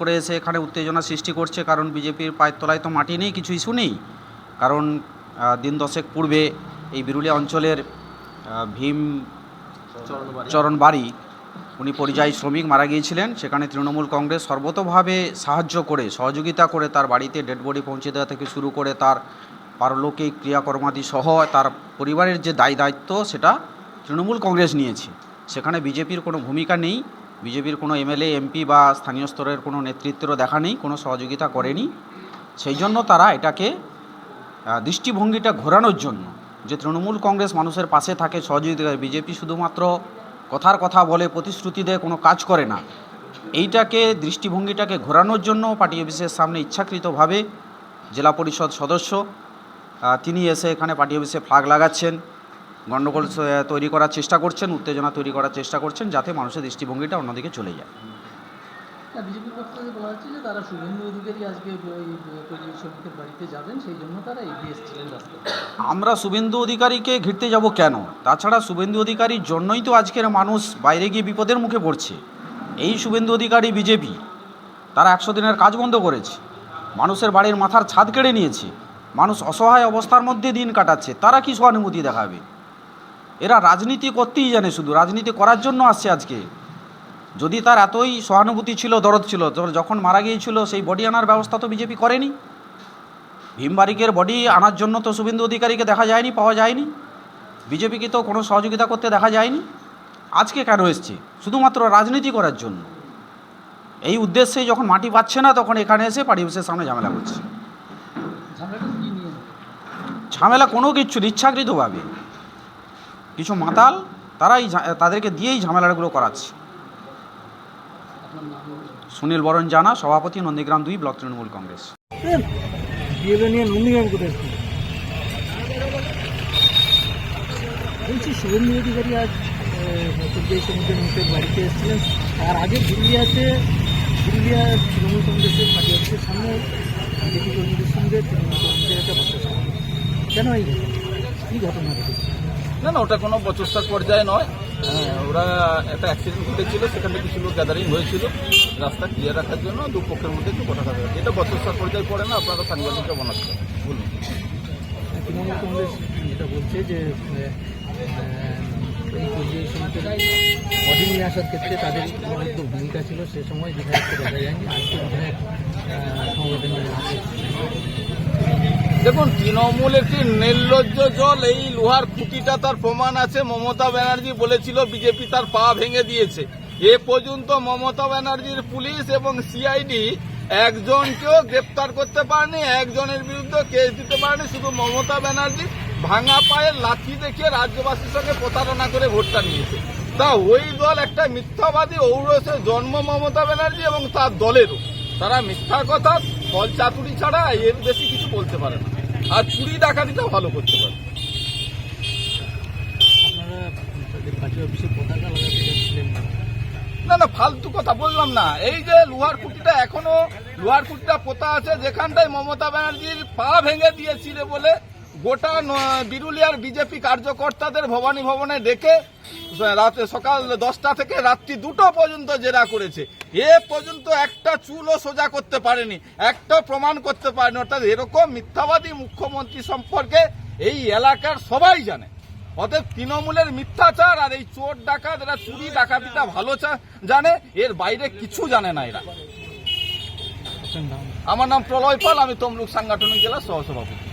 করে এসে এখানে উত্তেজনা সৃষ্টি করছে কারণ বিজেপির পায়ের তলায় তো মাটি নেই কিছু ইস্যু নেই। কারণ দিন দশেক পূর্বে এই বিরুলিয়া অঞ্চলের ভীম চরণ বাড়ি উনি পরিযায়ী শ্রমিক মারা গিয়েছিলেন। সেখানে তৃণমূল কংগ্রেস সর্বতভাবে সাহায্য করে সহযোগিতা করে তার বাড়িতে ডেড বডি পৌঁছে দেওয়া থেকে শুরু করে তার পারলৌকিক ক্রিয়াকর্মাদি সহ তার পরিবারের যে দায় দায়িত্ব সেটা তৃণমূল কংগ্রেস নিয়েছে। সেখানে বিজেপির কোনো ভূমিকা নেই। বিজেপির কোনো এমএলএ, এমপি বা স্থানীয় স্তরের কোনো নেতৃত্বেরও দেখা নেই, কোনো সহযোগিতা করেনি। সেই জন্য তারা এটাকে দৃষ্টিভঙ্গিটা ঘোরানোর জন্য যে তৃণমূল কংগ্রেস মানুষের পাশে থাকে, সহযোগিতা বিজেপি শুধুমাত্র কথার কথা বলে, প্রতিশ্রুতি দেয়, কোনো কাজ করে না। এইটাকে, দৃষ্টিভঙ্গিটাকে ঘোরানোর জন্য পার্টি অফিসের সামনে ইচ্ছাকৃতভাবে জেলা পরিষদ সদস্য তিনি এসে এখানে পার্টি অফিসে ফ্লাগ লাগাচ্ছেন। গণ্ডগোল তৈরি করার চেষ্টা করছেন উত্তেজনা তৈরি করার চেষ্টা করছেন যাতে মানুষের দৃষ্টিভঙ্গিটা অন্যদিকে চলে যায়। বিজেপির পক্ষ থেকে বলা হচ্ছে যে তারা শুভেন্দু অধিকারী আজকে শ্রমিকের বাড়িতে যাবেন সেই জন্য তারা এগিয়ে এসেছিলেন আমরা শুভেন্দু অধিকারীকে ঘিরতে যাব কেন? তাছাড়া শুভেন্দু অধিকারীর জন্যই তো আজকের মানুষ বাইরে গিয়ে বিপদের মুখে পড়ছে। এই শুভেন্দু অধিকারী বিজেপি তারা একশো দিনের কাজ বন্ধ করেছে। মানুষের বাড়ির মাথার ছাদ কেড়ে নিয়েছে। মানুষ অসহায় অবস্থার মধ্যে দিন কাটাচ্ছে। তারা কি সহানুভূতি দেখাবে? এরা রাজনীতি করতেই জানে শুধু রাজনীতি করার জন্য আসছে আজকে। যদি তার এতই সহানুভূতি ছিল দরদ ছিল তো যখন মারা গিয়েছিল সেই বডি আনার ব্যবস্থা তো বিজেপি করেনি। ভীমবারিকের বডি আনার জন্য তো শুভেন্দু অধিকারীকে দেখা যায়নি পাওয়া যায়নি। বিজেপিকে তো কোনো সহযোগিতা করতে দেখা যায়নি। আজকে কেন এসছে? শুধুমাত্র রাজনীতি করার জন্য। এই উদ্দেশ্যে যখন মাটি পাচ্ছে না তখন এখানে এসে অফিসের সামনে ঝামেলা করছে। ঝামেলা কোনো কিছু না, ইচ্ছাকৃতভাবে। কিছু মাতাল তারাই তাদেরকে দিয়েই ঝামেলাগুলো করাচ্ছে। সুনীল বরণ জানা, সভাপতি নন্দীগ্রাম দুই, ব্লক তৃণমূল কংগ্রেস। বলছি শুভেন্দু অধিকারী আজ পরিযায়ী শ্রমিকের মুখের বাড়িতে এসেছিলেন, তার আগে দিল্লিয়াতে, দিল্লিয়া তৃণমূল কংগ্রেসের পার্টি অফিসের সামনে বিজেপি কর্মীদের সঙ্গে তৃণমূল কংগ্রেসের একটা কেন এই ঘটনা ঘটেছে? না না ওটা কোনো বচস্থার পর্যায়ে নয়। হ্যাঁ, ওরা একটা অ্যাক্সিডেন্ট ঘটেছিল সেখানে কিছু লোক গ্যাদারিং হয়েছিল রাস্তা ক্লিয়ার রাখার জন্য দু পক্ষের মধ্যে একটু কথা কথা এটা বচস্থার পর্যায়ে পড়ে না আপনারা সাংবাদিকরা বানাচ্ছে বলুন। তৃণমূল কংগ্রেস যেটা বলছে যে বডি নিয়ে আসার ক্ষেত্রে তাদের মধ্যে ভূমিকা ছিল সে সময় বিধায়ককে দেখা যায়নি আজকে বিধায়ক সংগঠনের দেখুন, তৃণমূল একটি নির্লজ্জ জল, এই লোহার খুঁটিটা তার প্রমাণ আছে। মমতা ব্যানার্জি বলেছিল, বিজেপি তার পা ভেঙে দিয়েছে। এ পর্যন্ত মমতা ব্যানার্জির পুলিশ এবং সিআইডি একজনকেও গ্রেপ্তার করতে পারেনি, একজনের বিরুদ্ধে কেস দিতে পারেনি। শুধু মমতা ব্যানার্জি ভাঙা পায়ে লাঠি দেখিয়ে রাজ্যবাসীর সঙ্গে প্রতারণা করে ভোটটা নিয়েছে। তা ওই দল একটা মিথ্যাবাদী ঔরসে জন্ম মমতা ব্যানার্জি এবং তার দলেরও। তারা মিথ্যা কথা, ফল চাতুরি ছাড়া এর বেশি কিছু বলতে পারে না। আর চুরি ডাকাতিটা ভালো করতে পারে। না? না ফালতু কথা বললাম না। এই যে লোহার কুটিটা এখনও লোহার কুটিটা পোতা আছে যেখানটায় মমতা ব্যানার্জির পা ভেঙে দিয়েছিল বলে গোটা বিরুলিয়ার বিজেপি কার্যকর্তাদের ভবানী ভবনে ডেকে রাতে সকাল দশটা থেকে রাত্রি দুটো পর্যন্ত জেরা করেছে। এ পর্যন্ত একটা চুলও সোজা করতে পারেনি, একটা প্রমাণ করতে পারেনি। অর্থাৎ এরকম মিথ্যাবাদী মুখ্যমন্ত্রী সম্পর্কে এই এলাকার সবাই জানে। অতএব তৃণমূলের মিথ্যাচার আর এই চোর ডাকাত, এরা চুরি ডাকাতিটা ভালো জানে, এর বাইরে কিছু জানে না এরা। আমার নাম প্রলয় পাল, আমি তমলুক সাংগঠনিক জেলার সহসভাপতি।